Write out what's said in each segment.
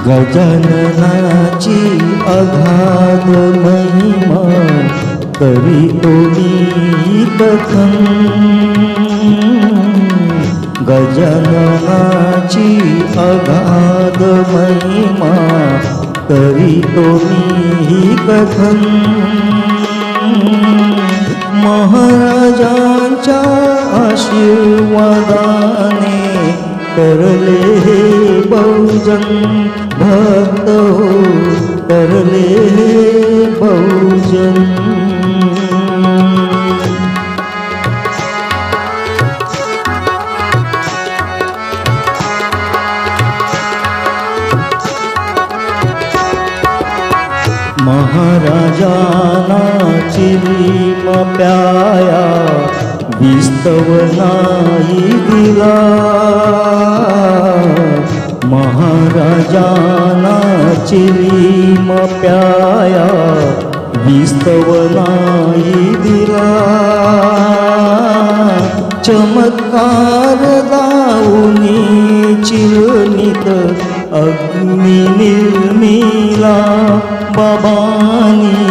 गजाननाची अघाध महिमा करी मी कथन. गजाननाची अगाध महिमा करी मी कथन. महाराजांच्या आशीर्वादाने करले हे बहुजन भक्त हो करले बहुजन। महाराजाना चिरीम प्याया विस्तव नाही दिला। महाराजाना चिरीम प्याया विस्तव नाही दिला. चमत्कार दाऊनी चिरनित अग्नि निर्मिला बाबानी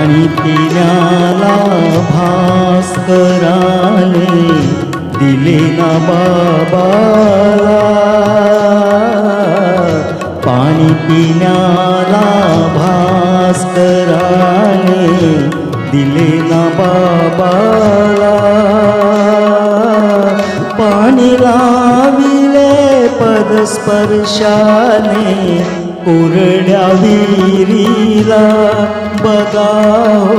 पाणी पिण्याला भास्कराने दिले ना बाबाला. पाणी पिण्याला भास्कराने दिले ना बाबाला. पाणी लाविले पदस्पर्शाने कोरड्या विहिरीला बघा हो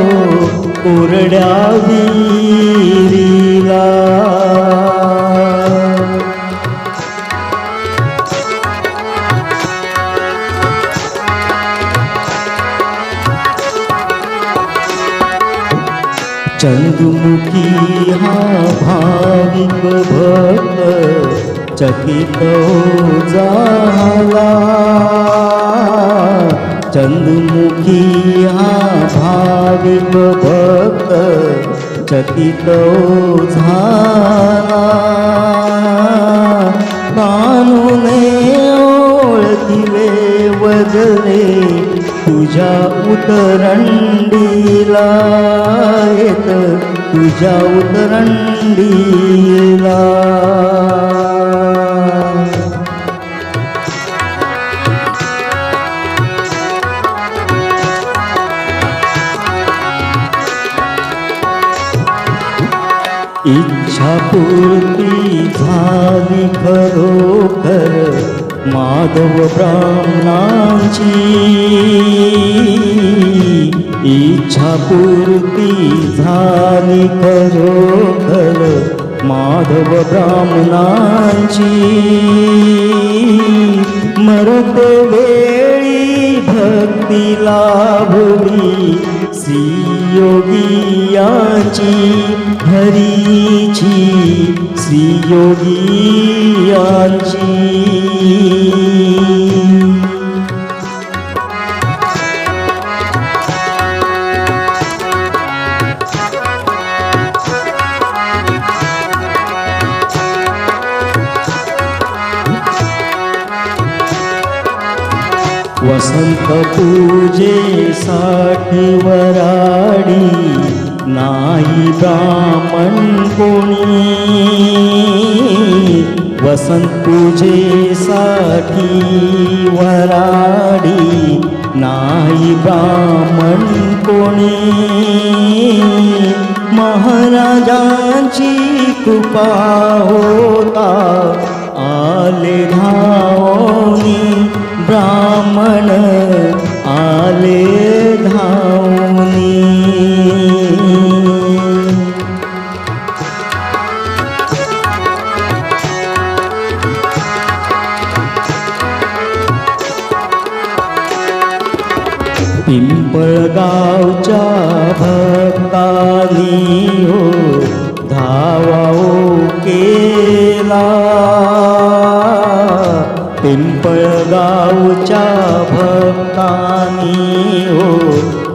कोरड्या विहिरीला. चंद्रमुखी हा भाविक भक्त चकित हो झाला चंद्रमुखी हा भाविक भक्त चकित झाला. कानूने ओळखिले वजले तुझ्या उतरंडीला येत तुझ्या उतरंडीला. इच्छा पूर्ती झाली खरोखर माधव ब्राह्मणांची. इच्छा पूर्ती झाली खरोखर माधव ब्राह्मणांची. मरते वेळी भक्ती लाभली श्री याची हरीची श्री यांची वसंत पूजेसाठी वराडी. नाही ब्राह्मण कोणी. वसंत पूजेसाठी वराडी. नाही ब्राह्मण कोणी. महाराजांची कृपा होता. पिंपळगावच्या हो धावाओ केला. पिंपळगावच्या भक्तानी हो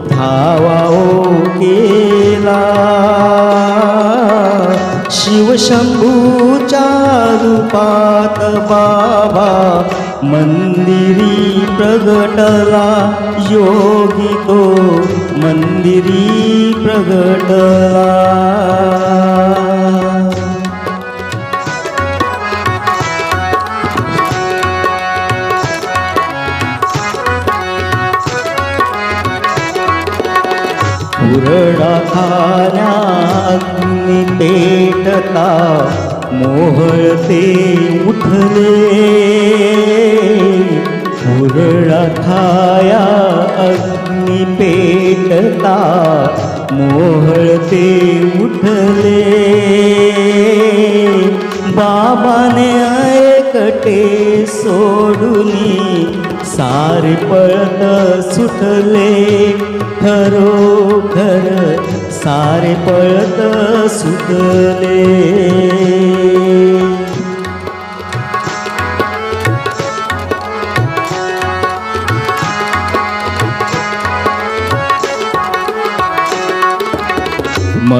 धावाओ केला. शिवशंभूच्या रूपात बाबा मंदिरी प्रगटला योगी तो मंदिरी प्रगटला उरडा खाण्या अग्नी पेटता मोहळते उठले उरडा खाया अग्नी पेटता मोहळते उठले. बाबाने ऐकटे सोडूनी सारे पळत सुटले. खरोखर सारे पळत सुटले.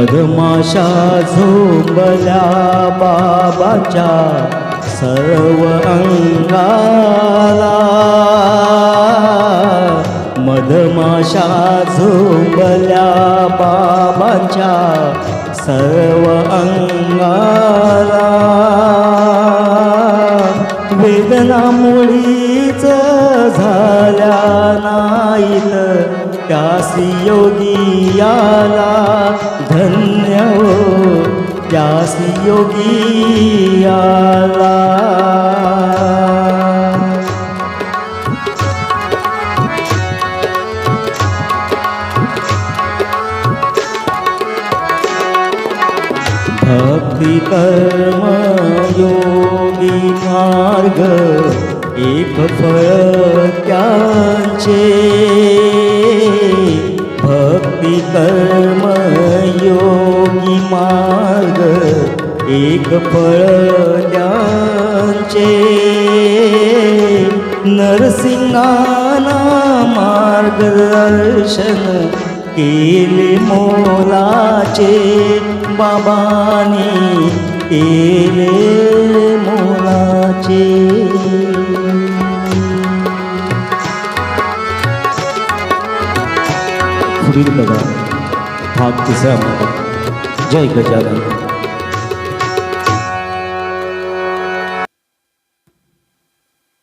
मधमाशा झोंबल्या बाबाच्या सर्व अंगाला. मधमाशा झोंबल्या बाबाच्या सर्व अंगाला. वेदना मुळीच झाल्या नाहीत त्यासी योगी आला धन्य हो त्यासी योगी आला. भक्ती कर्म योगी मार्ग एक फळ त्यांचे. कर्म योगी मार्ग एक फळ त्यांचे नरसिंहाना मार्गदर्शन केले मोलाचे बाबानी केले मोलाचे. पुढील बघा भाग तिसरा जय गजानन.